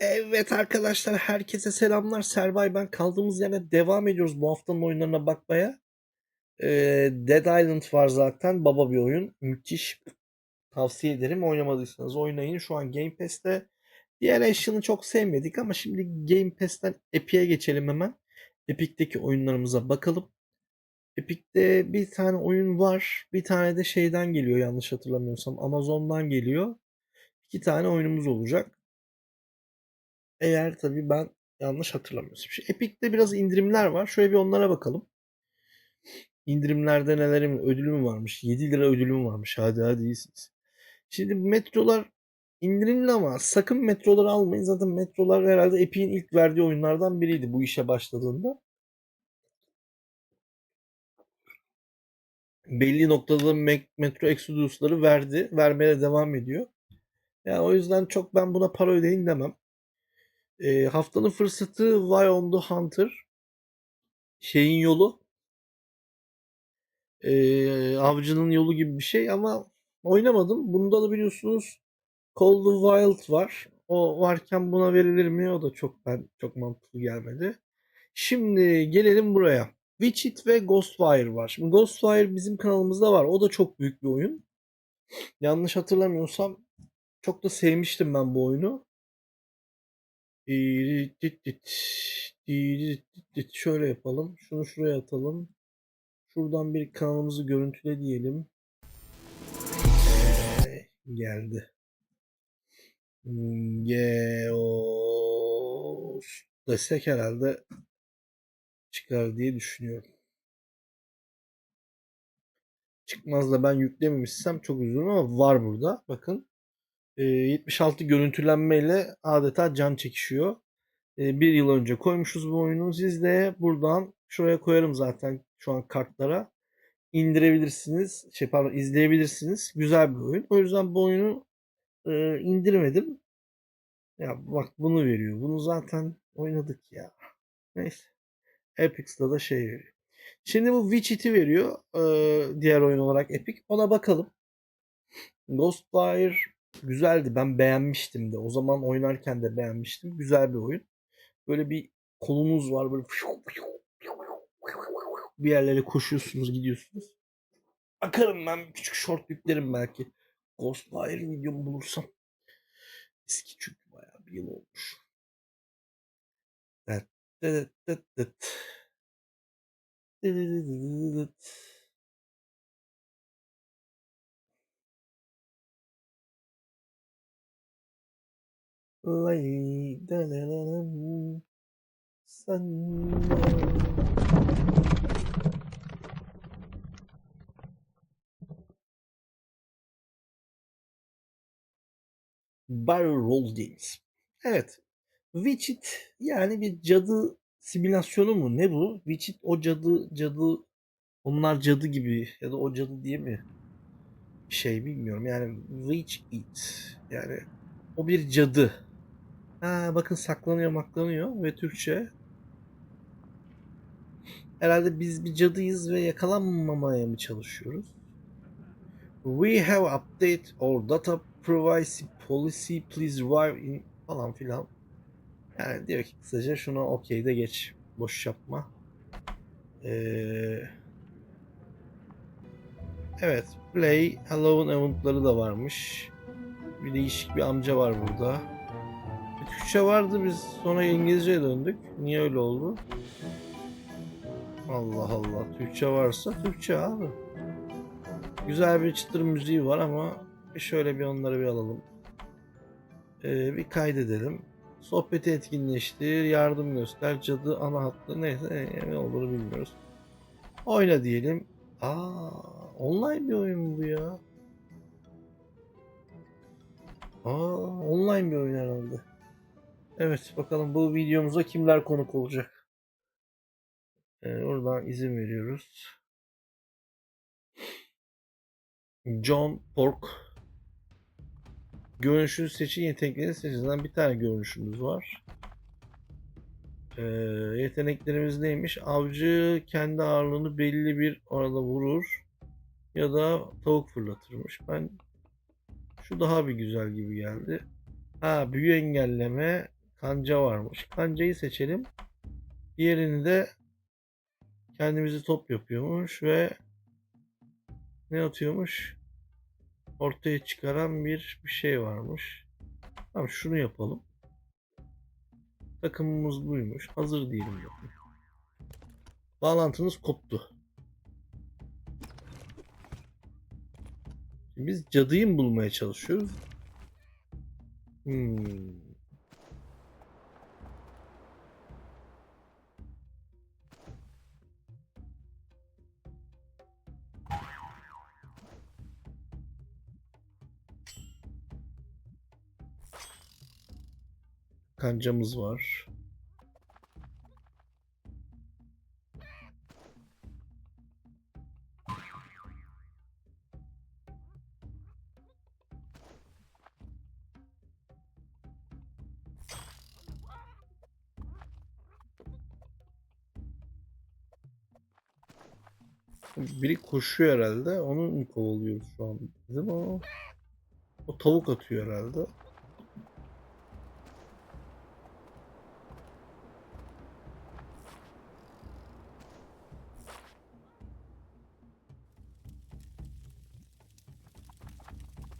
Evet arkadaşlar herkese selamlar. Servay ben kaldığımız yerden devam ediyoruz bu haftanın oyunlarına bakmaya. Ee, Dead Island var zaten baba bir oyun. Müthiş. Tavsiye ederim. Oynamadıysanız oynayın. Şu an Game Pass'te. Diğer Action'ı çok sevmedik ama şimdi Game Pass'ten Epic'e geçelim hemen. Epic'teki oyunlarımıza bakalım. Epic'te bir tane oyun var. Bir tane de şeyden geliyor yanlış hatırlamıyorsam. Amazon'dan geliyor. İki tane oyunumuz olacak. Eğer tabii ben yanlış hatırlamıyorsam. Şu Epic'te biraz indirimler var. Şöyle bir onlara bakalım. İndirimlerde nelerim ödülü mü varmış? 7 lira ödülü mü varmış? Hadi hadi iyisiniz. Şimdi metrolar indirimli ama sakın metroları almayın. Zaten metrolar herhalde Epic'in ilk verdiği oyunlardan biriydi bu işe başladığında. Belli noktada Metro Exodus'ları verdi. Vermeye devam ediyor. Yani o yüzden çok ben buna para ödeyin demem. Ee, haftanın fırsatı Why on the Hunter. Şeyin yolu. Ee, avcının yolu gibi bir şey ama oynamadım. Bunda da biliyorsunuz Call the Wild var. O varken buna verilir mi? O da çok ben çok mantıklı gelmedi. Şimdi gelelim buraya. Witcher ve Ghostwire var. Şimdi Ghostwire bizim kanalımızda var. O da çok büyük bir oyun. Yanlış hatırlamıyorsam çok da sevmiştim ben bu oyunu. Şöyle yapalım. Şunu şuraya atalım. Şuradan bir kanalımızı görüntüle diyelim. Geldi. Geos desek herhalde çıkar diye düşünüyorum. Çıkmaz da ben yüklememişsem çok üzülürüm ama var burada. Bakın. Ee, 76 görüntülenmeyle adeta can çekişiyor. Bir yıl önce koymuşuz bu oyunu. Siz de buradan şuraya koyarım zaten şu an kartlara. indirebilirsiniz. Şey pardon izleyebilirsiniz. Güzel bir oyun. O yüzden bu oyunu indirmedim. Ya bak bunu veriyor. Bunu zaten oynadık ya. Neyse. Epic'te da şey veriyor. Şimdi bu Witcher'ı veriyor. diğer oyun olarak Epic. Ona bakalım. Ghostwire güzeldi. Ben beğenmiştim de. O zaman oynarken de beğenmiştim. Güzel bir oyun. Böyle bir kolunuz var. Böyle bir yerlere koşuyorsunuz, gidiyorsunuz. Bakarım ben küçük short yüklerim belki. Ghostwire videomu bulursam. Eski çünkü bayağı bir yıl olmuş. Evet. Sen Barrel Roll Games. Evet. Witcher yani bir cadı simülasyonu mu? Ne bu? Witcher o cadı cadı onlar cadı gibi ya da o cadı diye mi şey bilmiyorum. Yani Witch It yani o bir cadı. Ha bakın saklanıyor maklanıyor ve Türkçe. Herhalde biz bir cadıyız ve yakalanmamaya mı çalışıyoruz? We have update our data privacy policy please revive in falan filan. Yani diyor ki kısaca şuna okey de geç. Boş yapma. Ee, evet. Play Alone eventları da varmış. Bir değişik bir amca var burada. Türkçe vardı biz sonra İngilizceye döndük. Niye öyle oldu? Allah Allah. Türkçe varsa Türkçe abi. Güzel bir çıtır müziği var ama şöyle bir onları bir alalım. Ee, bir kaydedelim. Sohbeti etkinleştir, yardım göster, cadı ana hattı neyse ne olduğunu bilmiyoruz. Oyna diyelim. Aa, online bir oyun bu ya. Aa, online bir oyun herhalde. Evet, bakalım bu videomuza kimler konuk olacak. Ee, oradan izin veriyoruz. John Pork. Görünüşünü seçin, yetenekleri seçilen bir tane görünüşümüz var. Ee, yeteneklerimiz neymiş? Avcı kendi ağırlığını belli bir orada vurur. Ya da tavuk fırlatırmış. Ben şu daha bir güzel gibi geldi. Ha büyü engelleme, Kanca varmış. Kancayı seçelim. Diğerini de kendimizi top yapıyormuş ve ne atıyormuş? Ortaya çıkaran bir bir şey varmış. Tamam şunu yapalım. Takımımız buymuş. Hazır diyelim. bakın. Bağlantınız koptu. Şimdi biz cadıyı bulmaya çalışıyoruz? Hmm. Kancamız var. Biri koşuyor herhalde. Onu mu kovalıyoruz şu an? Mi o? O tavuk atıyor herhalde.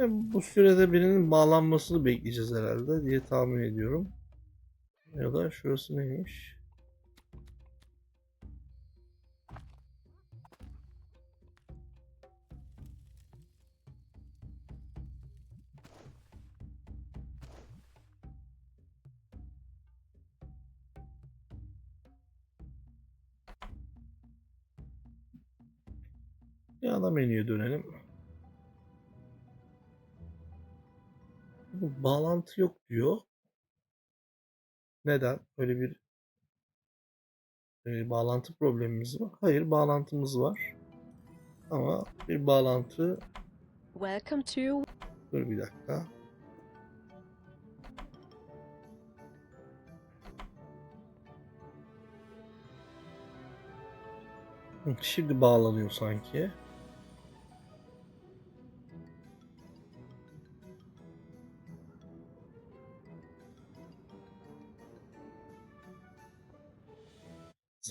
Yani bu sürede birinin bağlanmasını bekleyeceğiz herhalde diye tahmin ediyorum. Ya da şurası neymiş? Bir ana menüye dönelim. Bağlantı yok diyor. Neden? Öyle bir e, bağlantı problemimiz var. Hayır, bağlantımız var. Ama bir bağlantı Welcome to Dur bir dakika. Şimdi bağlanıyor sanki.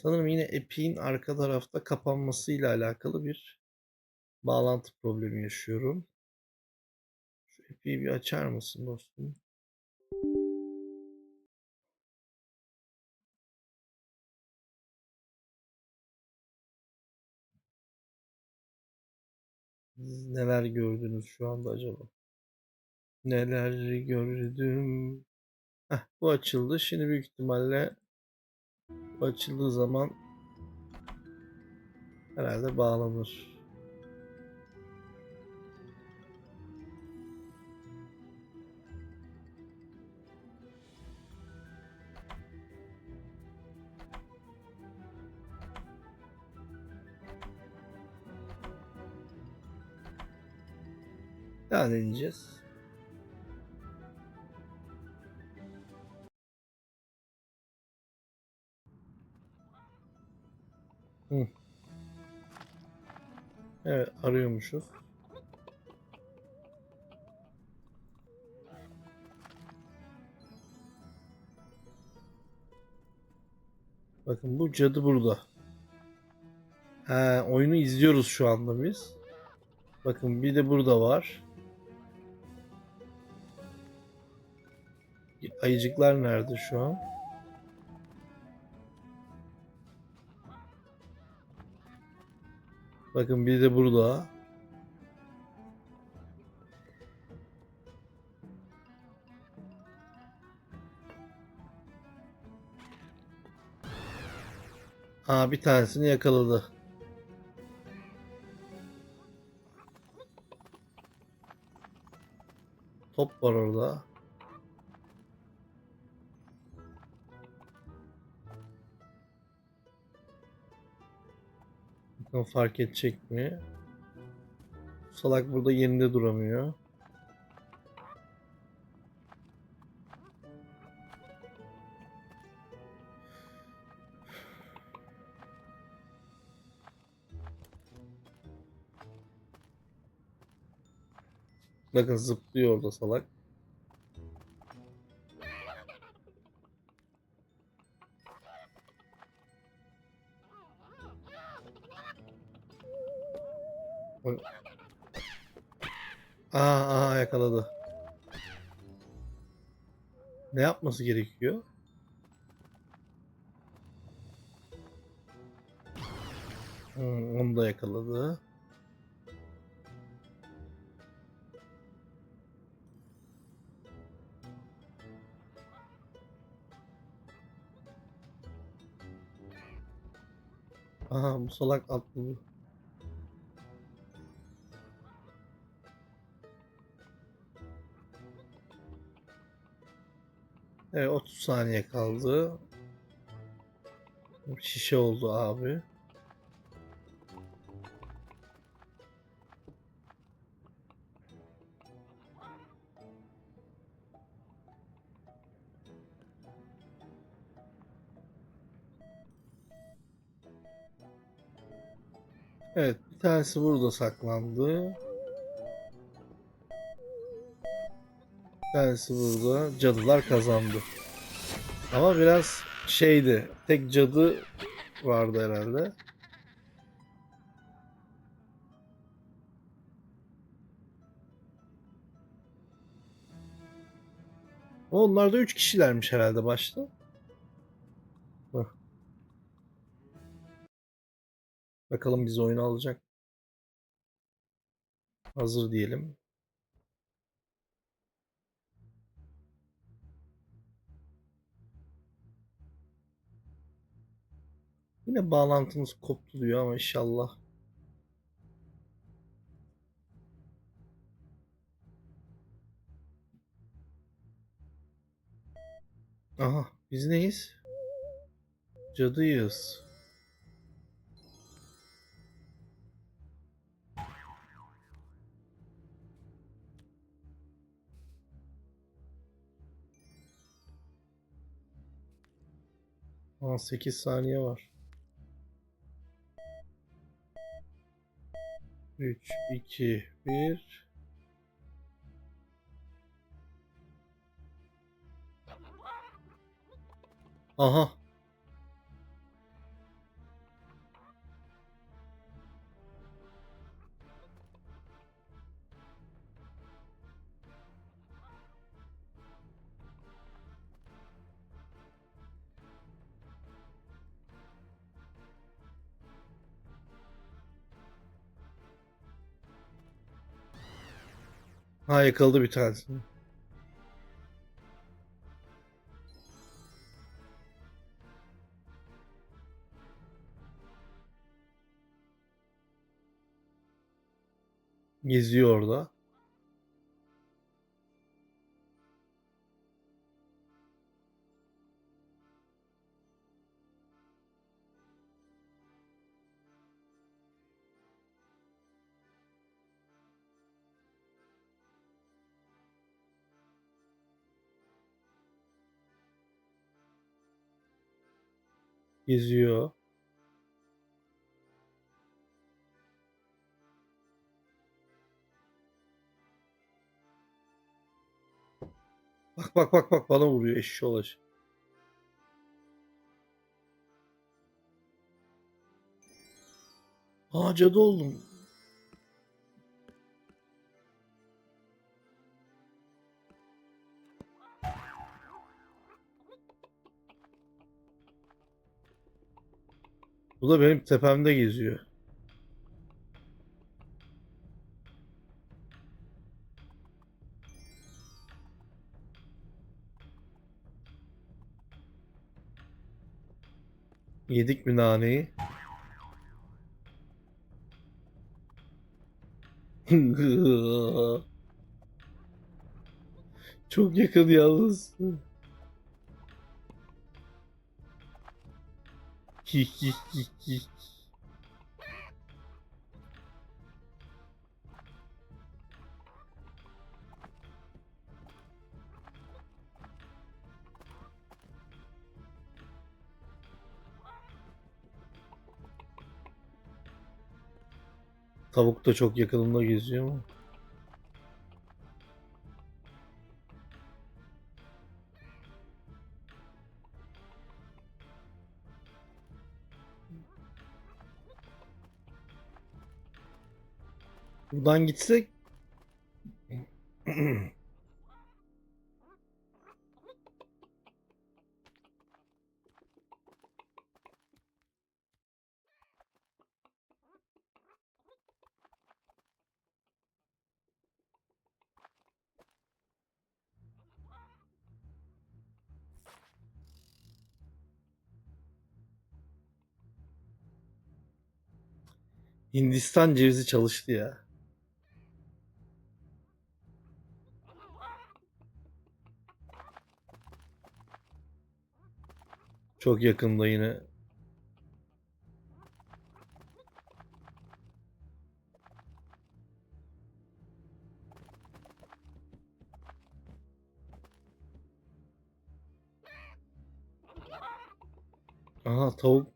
Sanırım yine Epic'in arka tarafta kapanmasıyla alakalı bir bağlantı problemi yaşıyorum. Şu Epic'i bir açar mısın dostum? Neler gördünüz şu anda acaba? Neler gördüm? Heh, bu açıldı. Şimdi büyük ihtimalle açıldığı zaman herhalde bağlanır. Daha deneyeceğiz. Evet arıyormuşuz. Bakın bu cadı burada. He, oyunu izliyoruz şu anda biz. Bakın bir de burada var. Ayıcıklar nerede şu an? Bakın bir de burada. Aa bir tanesini yakaladı. Top var orada. Bakalım fark edecek mi? Salak burada yerinde duramıyor. Bakın zıplıyor orada salak. Yapması gerekiyor? Hmm, onu da yakaladı. Aha bu salak atladı. Evet 30 saniye kaldı. Şişe oldu abi. Evet bir tanesi burada saklandı. Tanesi burada. Cadılar kazandı. Ama biraz şeydi. Tek cadı vardı herhalde. Onlar da 3 kişilermiş herhalde başta. Bak. Bakalım biz oyunu alacak. Hazır diyelim. Yine bağlantımız koptu diyor ama inşallah. Aha biz neyiz? Cadıyız. Aa 8 saniye var. 3, 2, 1. Aha. Ha yakaladı bir tanesini. Geziyor orada. Geziyor. Bak bak bak bak bana vuruyor eşşoğlu olaş. Aa cadı oldum. Bu da benim tepemde geziyor. Yedik mi naneyi? Çok yakın yalnız. Tavuk da çok yakınımda geziyor mu? Buradan gitsek Hindistan cevizi çalıştı ya. Çok yakında yine. Aha tavuk.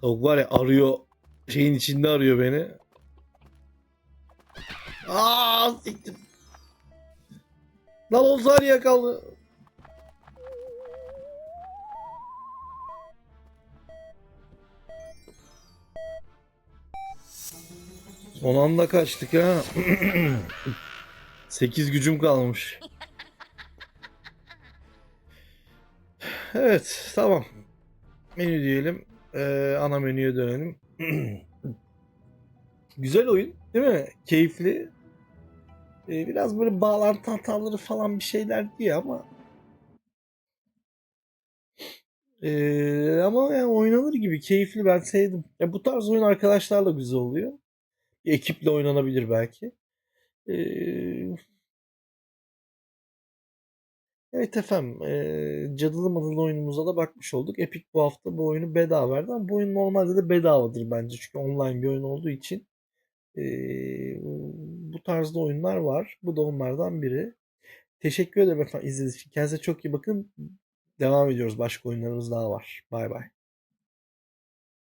Tavuk var ya arıyor. Şeyin içinde arıyor beni. Aa, siktir. Lan o saniye kaldı. Son anda kaçtık ha. 8 gücüm kalmış. Evet, tamam. Menü diyelim. Ee, ana menüye dönelim. Güzel oyun, değil mi? Keyifli. Ee, biraz böyle bağlantı hataları falan bir şeyler diye ama Ee, ama yani oynanır gibi keyifli ben sevdim. Ya bu tarz oyun arkadaşlarla güzel oluyor. Bir ekiple oynanabilir belki. Ee, evet efendim. ee, Cadılı Madılı oyunumuza da bakmış olduk. Epic bu hafta bu oyunu bedava verdi ama bu oyun normalde de bedavadır bence. Çünkü online bir oyun olduğu için. Ee, tarzda oyunlar var. Bu da onlardan biri. Teşekkür ederim efendim izlediğiniz için. Kendinize çok iyi bakın. Devam ediyoruz. Başka oyunlarımız daha var. Bay bay.